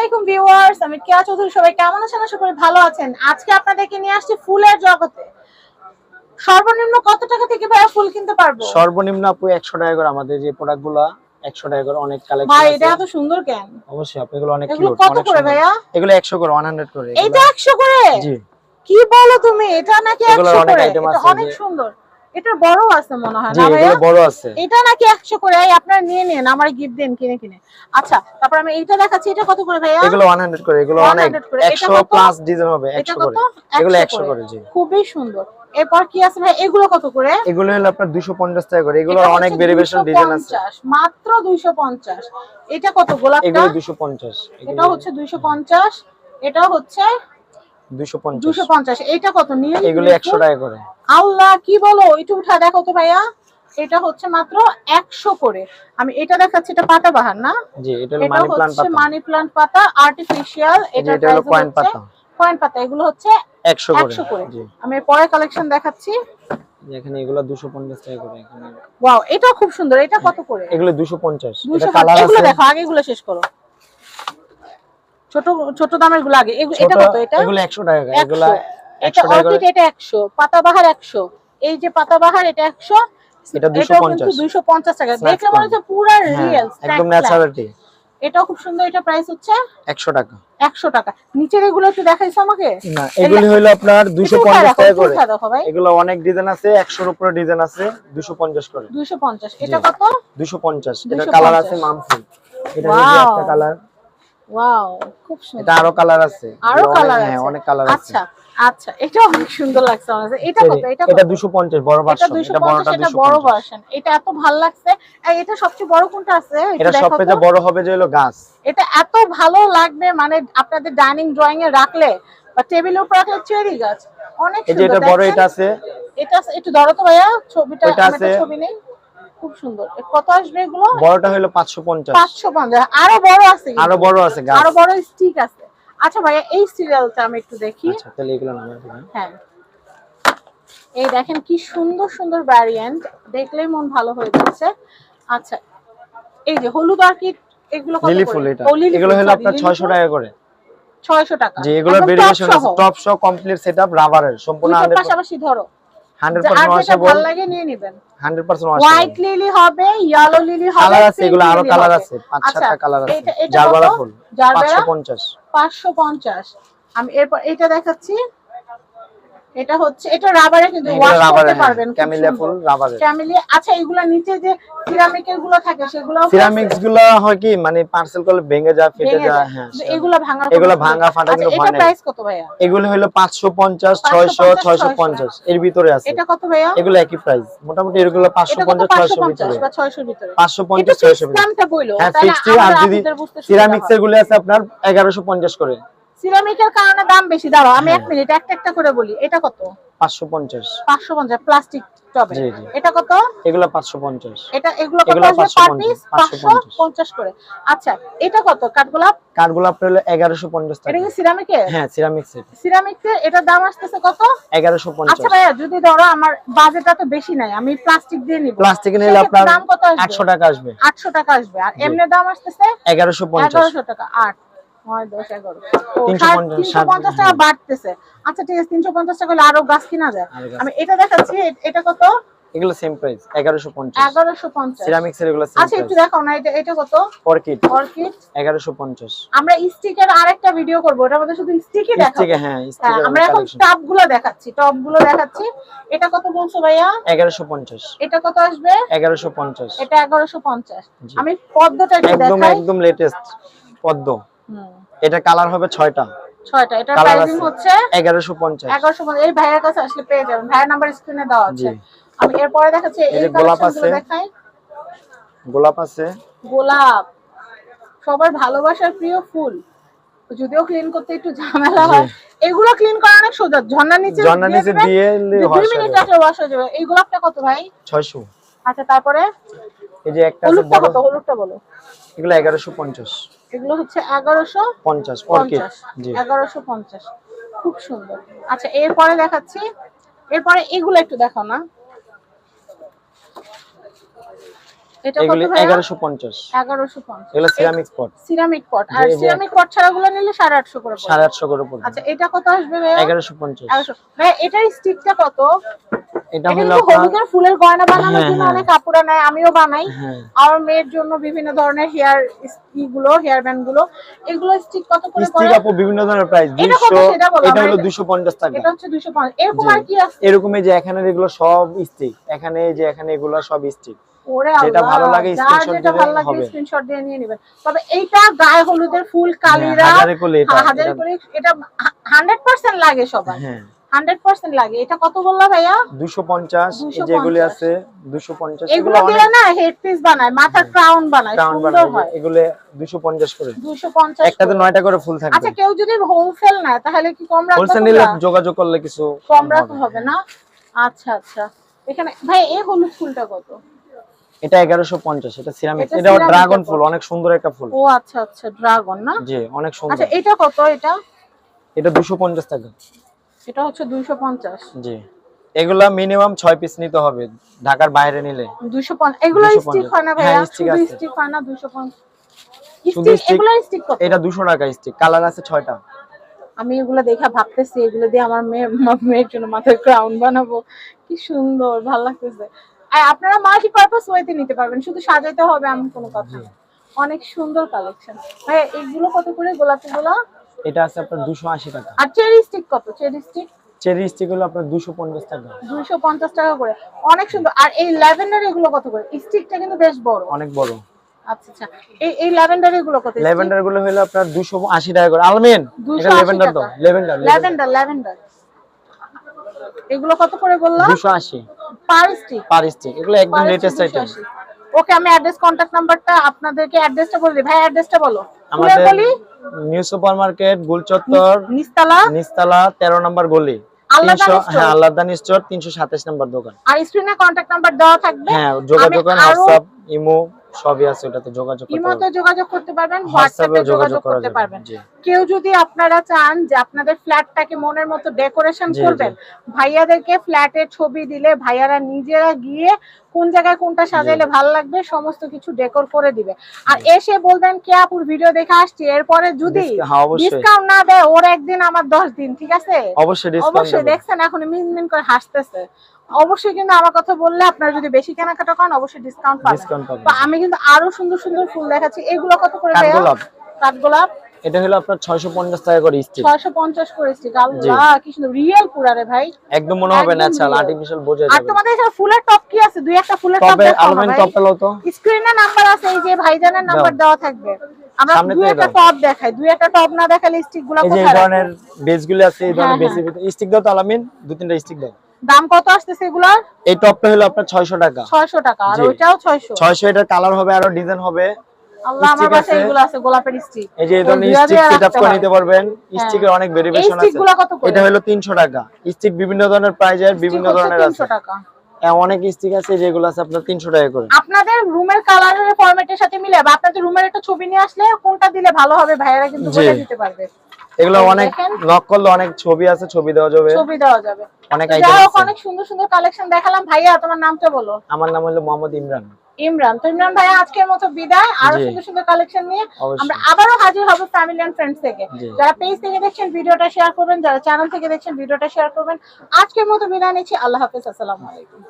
আলাইকুম ভিউয়ার্স আমি কেয়া চৌধুরী সবাই কেমন আছেন? আশা করি ভালো আছেন। আজকে আপনাদেরকে নিয়ে আসছি ফুলের জগতে। সর্বনিম্ন কত টাকা থেকে ভাইয়া ফুল কিনতে পারব? সর্বনিম্ন আপু একশো টাকা করে আমাদের যে প্রোডাক্টগুলা একশো টাকা করে অনেক কালেকশন ভাই এটা এত সুন্দর কেন? অবশ্যই আপু এগুলো অনেক কিউট কত করে ভাইয়া? এগুলো একশো করে ওয়ান হান্ড্রেড করে এগুলো- এইটা একশো করে? জি। কি বলো তুমি? এটা নাকি এগুলোর একশো অনেক করে? এটা অনেক সুন্দর। এটা বড় আছে মনে হয় না ভাইয়া? বড় আছে। এটা নাকি একশো করে? আপনারা নিয়ে নেন আমার গিফট দেন কিনে কিনে। আচ্ছা তারপর আমি এইটা দেখাচ্ছি এটা কত করে ভাইয়া? এগুলো ওয়ান হান্ড্রেড করে এগুলো অনেক। করে। এটা একশো কত? প্লাস ডিজাইন হবে এটা একশো কত? করে এগুলো একশো করে। জি। খুবই সুন্দর। এরপর কি আছে ভাই এগুলো কত করে? এগুলো হলো আপনার দুশো পঞ্চাশ টাকা করে। এগুলো অনেক ভেরিয়েশন ডিজাইন আছে। মাত্র 250 এটা কত গোলাপটা? এগুলো দুশো পঞ্চাশ। এটা হচ্ছে 250 এটা হচ্ছে 250 এটা কত? নীল এগুলো নীল একশো ফুল? টাকা করে। আল্লাহ কি বলো? এটা উঠা দেখো তো ভাইয়া। এটা হচ্ছে মাত্র 100 করে। আমি এটা দেখাচ্ছি এটা পাতাবাহার না? জি এটা মানি প্লান্ট পাতা। মানি প্লান্ট পাতা আর্টিফিশিয়াল এটা এটা হলো কয়েন পাতা। কয়েন পাতা এগুলো হচ্ছে একশো করে 100 করে। আমি পরে কালেকশন দেখাচ্ছি। এখানে এগুলো দুশো পঞ্চাশ টাকা করে এখানে। ওয়াও এটা খুব সুন্দর। এটা কত করে? এগুলো দুশো পঞ্চাশ। এটা 250 কালার এগুলো দেখো আগে এগুলো শেষ করো। ছোট ছোট দামেরগুলো আগে। এটা কত এটা? এগুলো একশো টাকা করে 100 এগুলো এটা একশো অর্কিড এটা 100 পাতাবাহার 100 এই যে পাতাবাহার এটা 100 এটা এটাও 250 কিন্তু 250 টাকা। দেখলে মনে হচ্ছে পুরো হ্যাঁ, রিয়েল একদম ন্যাচারালিটি এটাও খুব সুন্দর এটা প্রাইস হচ্ছে একশো টাকা। 100 টাকা। নিচের এগুলো একটু দেখাইছো আমাকে? না এগুলি হলো আপনার দুশো একটু উঠায় পঞ্চাশ রাখো, টাকা একটু করে। ভাই। এগুলো অনেক ডিজাইন আছে একশোর উপরে ডিজাইন আছে দুশো পঞ্চাশ করে। 250 এটা কত? দুশো পঞ্চাশ। এটা কালার আছে মামফুল। এটা একটা কালার। ওয়াও খুব সুন্দর। এটা আরও কালার আছে। আরও কালার হ্যাঁ আছে। অনেক কালার আছে। আচ্ছা আচ্ছা এটা অনেক সুন্দর লাগছে আমার এটা কত? এটা এটা কত দুশো পঞ্চাশ বড় ভার্সন এটা বড়টা এটা বড় ভার্সন এটা এত ভালো লাগছে। এটা সবচেয়ে বড় কোনটা আছে? এটা তো। বড় হবে যে হলো গাছ। এটা এত ভালো লাগবে মানে আপনাদের ডাইনিং ড্রয়িং এ রাখলে বা টেবিলের উপর রাখলে চেরি গাছ। অনেক সুন্দর এটা বড় এটা আছে। এটা একটু ধরো তো ভাইয়া ছবিটা। ছবি নেই। খুব সুন্দর। কত আসবে এগুলো? বড়টা হলো পাঁচশো পঞ্চাশ। পাঁচশো পঞ্চাশ। আরও বড় আছে আরও বড় আছে আরও বড় স্টিক আছে। আচ্ছা ভাইয়া এই সিরিয়ালটা আমি একটু দেখি। আচ্ছা তাহলে এগুলো নামে দিবেন হ্যাঁ। এই দেখেন কি সুন্দর সুন্দর ভ্যারিয়েন্ট দেখলেই মন ভালো হয়ে যাচ্ছে। আচ্ছা এই যে হলুদ অর্কিড এগুলো কত করে? এগুলো হলো আপনার লিলি ছয়শো ফুল, টাকা করে। 600 টাকা। একদম top ভেরিয়েশন আছে টপ সহ কমপ্লিট সেটআপ রাবারের সম্পূর্ণ দুইটার 100% পাশাপাশি ধরো। 100% আর যেটা ওয়াশেবল ভালো লাগে নিয়ে নেবেন। 100% হোয়াইট লিলি হবে ইয়েলো লিলি হবে কালার আছে এগুলো আরও কালার আছে পাঁচ আচ্ছা, সাতটা কালার আছে। এটা- এটা জারবারা ফুল 550 550 আমি এরপর এটা দেখাচ্ছি। এটা হচ্ছে এটা রাবারে কিন্তু ওয়াশ রাবারে করতে পারবেন ক্যামিলিয়া ফুল ক্যামেলিয়া আচ্ছা এগুলা নিচে যে সিরামিকেরগুলো থাকে সেগুলো সিরামিক্সগুলো হয় কি মানে পার্সেল করলে ভেঙে যায় ফেটে যায় হ্যাঁ এগুলো ভাঙার এগুলো ভাঙা ফাটা আচ্ছা, কিন্তু এটা প্রাইস কত ভাইয়া? এগুলো হলো 550 600 650 এর ভিতরে আছে। এটা কত ভাইয়া? এগুলো একই প্রাইস মোটামুটি এগুলো এটা কত? 550 600 550 ভিতরে। 600 ভিতরে। 550 600 ভিতরে। দামটা হ্যাঁ তাহলে ফিক্সড আর যদি সিরামিক্স এরগুলো আছে আপনার 1150 করে। সিরামিকের কারণে দাম বেশি দাঁড়াও আমি এক হ্যাঁ। মিনিট একটা একটা করে বলি এটা কত? 550 পাঁচশো পঞ্চাশ প্লাস্টিক টবে। জি, জি। এটা কত? এগুলো 550 এটা এগুলো কত আসবে 550, পিস 550 পাঁচশো পঞ্চাশ। করে। আচ্ছা এটা কত? কাঠগোলাপ? কাঠগুলো হলো 1150 এটা কি সিরামিকের হ্যাঁ দাম আসতেছে কত? আচ্ছা 1150 ভাইয়া যদি ধরো আমার বাজেটটা তো বেশি নাই আমি প্লাস্টিক দিয়ে নিব। প্লাস্টিক নিলে আপনার দাম কত আসবে? 800 টাকা আসবে। আটশো টাকা আসবে। আর এমনি দাম আসতেছে? 1150 এগারোশো টাকা আট। নয় দশ এগারো। ও, 350, ষাট- তিনশো পঞ্চাশ টাকা। বাড়তেছে। আচ্ছা ঠিক আছে তিনশো পঞ্চাশ টাকা হলে আরও গাছ কিনা যায়? আমি এটা দেখাচ্ছি এটা কত? এগুলো সেম প্রাইস 1150 এগুলো আচ্ছা একটু না এটা এটা কত? অর্কিড অর্কিড 1150 আমরা স্টিকের আরেকটা ভিডিও করব ওটার মধ্যে শুধু স্টিকই দেখাবো হ্যাঁ হ্যাঁ, স্টিকার আমরা এখন দেখাচ্ছি দেখাচ্ছি। এটা কত বলছো ভাইয়া? 1150 এটা কত আসবে? 1150 এটা এগারোশো পঞ্চাশ। জি। আমি পদ্মটা একটু একদম দেখাই। একদম লেটেস্ট পদ্ম। এটা কালার হবে 6টা ছয়টা। এটার কালার প্রাইসিং হচ্ছে 1150 এগারোশো পঞ্চাশ। এই ভাইয়ের কাছে আসলে পেয়ে যাবেন। ভাইয়ের নাম্বার স্ক্রিনে দেওয়া আছে। আমি এরপরে দেখাচ্ছি এই গোলাপ আছে। গোলাপ আছে। গোলাপ। সবার ভালোবাসার প্রিয় ফুল। যদিও ক্লিন করতে একটু ঝামেলা হয়। এগুলো ক্লিন করা অনেক সোজা। ঝর্ণার নিচে ঝর্ণার নিচে দিয়ে দুই মিনিট রাখলে ওয়াশ হয়ে যাবে। এই গোলাপটা কত ভাই? 600 আচ্ছা তারপরে? এই যে একটা আছে বড়। হলুদটা বলো। এগুলো 1150 এগুলো হচ্ছে এগারোশো পঞ্চাশ পঞ্চাশ এগারোশো পঞ্চাশ। খুব সুন্দর। আচ্ছা এরপরে দেখাচ্ছি। এরপরে এগুলো একটু দেখো না। এটা এগুলি কত ভাইয়া? এগারোশো পঞ্চাশ। এগুলো সিরামিক স্পট সিরামিক পট আর যে- যে- সিরামিক পট ছাড়া নিলে সাড়ে আটশো করে পড়বে। সাড়ে আটশো করে পড়বে। আচ্ছা এটা কত আসবে ভাইয়া? এগারোশো পঞ্চাশ। এটার স্টিকটা কত? এটা এটা হলো আপনার ফুলের গয়না বানানোর হ্যাঁ, জন্য হ্যাঁ। অনেক কাপড় নেয় আমিও বানাই। হ্যাঁ। আমার মেয়ের জন্য বিভিন্ন ধরনের হেয়ারগুলো হেয়ার ব্যান্ডগুলো। এগুলো স্টিক কত করে স্টিক আপু বিভিন্ন ধরনের প্রাইস এটা কত দুইশো সেটা বলো, এটা হলো এটা- দুশো পঞ্চাশ টাকা। এটা হচ্ছে এরকম আর কি আছে? এরকম এই যে এখানে এগুলো সব স্টিক এখানে এই যে এখানে এগুলো সব স্টিক যেটা ভালো লাগে যার দিলে হবে। স্ক্রিনশট দিয়ে নিয়ে নেবেন। তবে এইটা গায়ে হলুদের ফুল কালিরা হ্যাঁ, হাজারে এটা হাজারে এটা লাগে হ্যাঁ। লাগে। এটা কত বললা ভাইয়া? দুশো পঞ্চাশ এই 250 আছে এগুলো এগুলো না হেড পিস বানায় মাথার ক্রাউন বানায় সুন্দর হয়। এগুলো করে। একটাতে করে। ফুল থাকবে। আচ্ছা কেউ যদি হোলসেল তাহলে কি কম রাখবে হোলসেল নিলে যোগাযোগ করলে কিছু কম রাখা হবে না? আচ্ছা আচ্ছা। এখানে ভাই এই হলুদ ফুলটা কত? এটা এগারোশো পঞ্চাশ এটা সিরামিক এটা ড্রাগন ফুল। অনেক সুন্দর একটা ফুল। ও আচ্ছা আচ্ছা ড্রাগন না? জি অনেক সুন্দর। আচ্ছা এটা কত এটা? এটা দুশো পঞ্চাশ টাকা। এটা হচ্ছে দুইশো পঞ্চাশ। জি এগুলা মিনিমাম ছয় পিস নিতে হবে ঢাকার বাইরে নিলে। দুইশো পঞ্চাশ এগুলো 250 স্টিক হয় না ভাইয়া? হ্যাঁ, stick শুধু স্টিক হয় না দুইশো পঞ্চাশ। শুধু স্টিক stick- এগুলো স্টিক কত? এটা দুশো টাকা স্টিক কালার আছে ছয়টা। আমি এগুলো দেখে ভাবতেছি এগুলো দিয়ে আমার মেয়ে মেয়ের জন্য মাথায় ক্রাউন বানাবো। কি সুন্দর ভালো লাগতেছে। আর আপনারা মাল্টি পারপাস ওয়েতে নিতে পারবেন। শুধু সাজাতে হবে এমন কোনো কথা না। অনেক সুন্দর কালেকশন ভাই এইগুলো কত করে? গোলাপি গুলো এটা আছে আপনার দুশো আশি টাকা। আর চেরি স্টিক কত? চেরি স্টিক চেরি স্টিক হলো আপনার দুশো পঞ্চাশ টাকা। দুইশো পঞ্চাশ টাকা করে। অনেক সুন্দর। আর এই ল্যাভেন্ডার এগুলো কত করে? স্টিকটা কিন্তু বেশ বড়। অনেক বড়। আচ্ছা আচ্ছা। এই এই ল্যাভেন্ডার এগুলো কত? লেভেন্ডারগুলো হলো আপনার দুশো আশি টাকা করে। আলমিন? 280 এটা লেভেন্ডার তো। টাকা। ল্যাভেন্ডার ল্যাভেন্ডার এগুলো কত করে বললাম? দুশো আশি। পার স্টিক পার স্টিক এগুলো একদম লেটেস্ট আইটেম ওকে আমি অ্যাড্রেস কন্ট্যাক্ট নাম্বারটা আপনাদেরকে অ্যাড্রেসটা বলে দিই। ভাই অ্যাড্রেসটা বলো। আমাদের নিউ সুপার গুলচত্বর নিস্তালা। নিস্তালা তেরো নম্বর গলি। হ্যাঁ আল্লাহদানি স্টোর দোকান। আর স্ক্রিনে কন্ট্যাক্ট নাম্বার দেওয়া থাকবে। হ্যাঁ যোগাযোগ করেন হোয়াটসঅ্যাপ ইমো সবই আছে ওটাতে যোগাযোগ করতে ইমোতে যোগাযোগ করতে পারবেন হোয়াটসঅ্যাপে যোগাযোগ করতে পারবেন। কেউ যদি আপনারা চান যে আপনাদের ফ্ল্যাটটাকে মনের মতো ডেকোরেশন। করবেন ভাইয়াদেরকে ফ্ল্যাটের ছবি দিলে ভাইয়ারা নিজেরা গিয়ে কোন জায়গায় কোনটা সাজাইলে ভালো লাগবে সমস্ত কিছু ডেকোর করে দিবে। আর এসে বলবেন কে আপুর ভিডিও দেখে আসছি? এরপরে যদি Disc- হ্যাঁ ডিসকাউন্ট না দেয় ওর একদিন আমার দশ দিন ঠিক আছে? অবশ্যই ডিসকাউন্ট অবশ্যই দেখছেন এখন মিন মিন করে হাসতেছে। অবশ্যই কিন্তু আমার কথা বললে আপনারা যদি বেশি কেনাকাটা করেন অবশ্যই ডিসকাউন্ট পাবেন। আমি কিন্তু আরও সুন্দর সুন্দর ফুল দেখাচ্ছি। এগুলো কত করে ভাইয়া? কাঠগোলাপ। কাঠগোলাপ এটা হলো আপনার ছয়শো পঞ্চাশ টাকা করে স্টিক ছয়শো পঞ্চাশ করে স্টিক আল্লাহ কি সুন্দর। রিয়েল পুরা রে ভাই। একদম মনে হবে ন্যাচারাল আর্টিফিশিয়াল বোঝা যাবে। আর তোমাদের এখানে ফুলের টপ কি আছে? দুই একটা ফুলের টপ তবে দেখাও না টপ পেল তো। স্ক্রিনে নাম্বার আছে এই যে ভাইজানের নাম্বার দেওয়া থাকবে। আমরা দুই একটা। টপ দেখাই। দুই একটা টপ না দেখালে স্টিকগুলো এই যে এই ধরনের বেসগুলো আছে এই ধরনের হ্যাঁ, বেসি স্টিক দাও তো আলামিন। দু তিনটা স্টিক দাও। দাম কত আসতেছে এগুলার? এই টপটা হলো আপনার ছয়শো টাকা। ছয়শো টাকা আর ওইটাও ছয়শো। ছয়শো এটার কালার হবে আরও ডিজাইন হবে। আল্লাহ আমার stick এগুলো আছে গোলাপের স্টিক। এই যে এই তো ধরনের দুইটা স্টিক দিয়ে সেট আপ রাখতে করে নিতে পারবেন। হ্যাঁ। স্টিকের অনেক ভেরিয়েশন আছে। গুলো কত করে? এটা হলো তিনশো টাকা। স্টিক বিভিন্ন ধরনের প্রাইজের বিভিন্ন ধরনের আছে। তিনশো টাকা। হ্যাঁ, অনেক স্টিক আছে যেগুলো আছে আপনার তিনশো টাকা করে। আপনাদের রুমের কালারের ফরম্যাটের সাথে মিলে বা আপনাদের রুমের একটা ছবি নিয়ে আসলে কোনটা দিলে ভালো হবে ভাইয়েরা কিন্তু বলে দিতে পারবে। এগুলো অনেক দেখেন। নক করলে অনেক ছবি আছে ছবি দেওয়া যাবে। ছবি দেওয়া যাবে। অনেক আইটেম আছে। অনেক সুন্দর সুন্দর কালেকশন দেখালাম। ভাইয়া তোমার নামটা বলো। আমার নাম হলো মোহাম্মদ ইমরান। ইমরান। তো ইমরান আজকের মতো বিদায়। আরও সুন্দর সুন্দর কালেকশন নিয়ে আমরা আবারও হাজির হব ফ্যামিলি এন্ড ফ্রেন্ডস থেকে। যারা পেজ থেকে দেখছেন ভিডিওটা শেয়ার করবেন। যারা চ্যানেল থেকে দেখছেন ভিডিওটা শেয়ার করবেন। আজকের মতো বিদায় নিচ্ছি। আল্লাহ হাফেজ। আসসালামু আলাইকুম।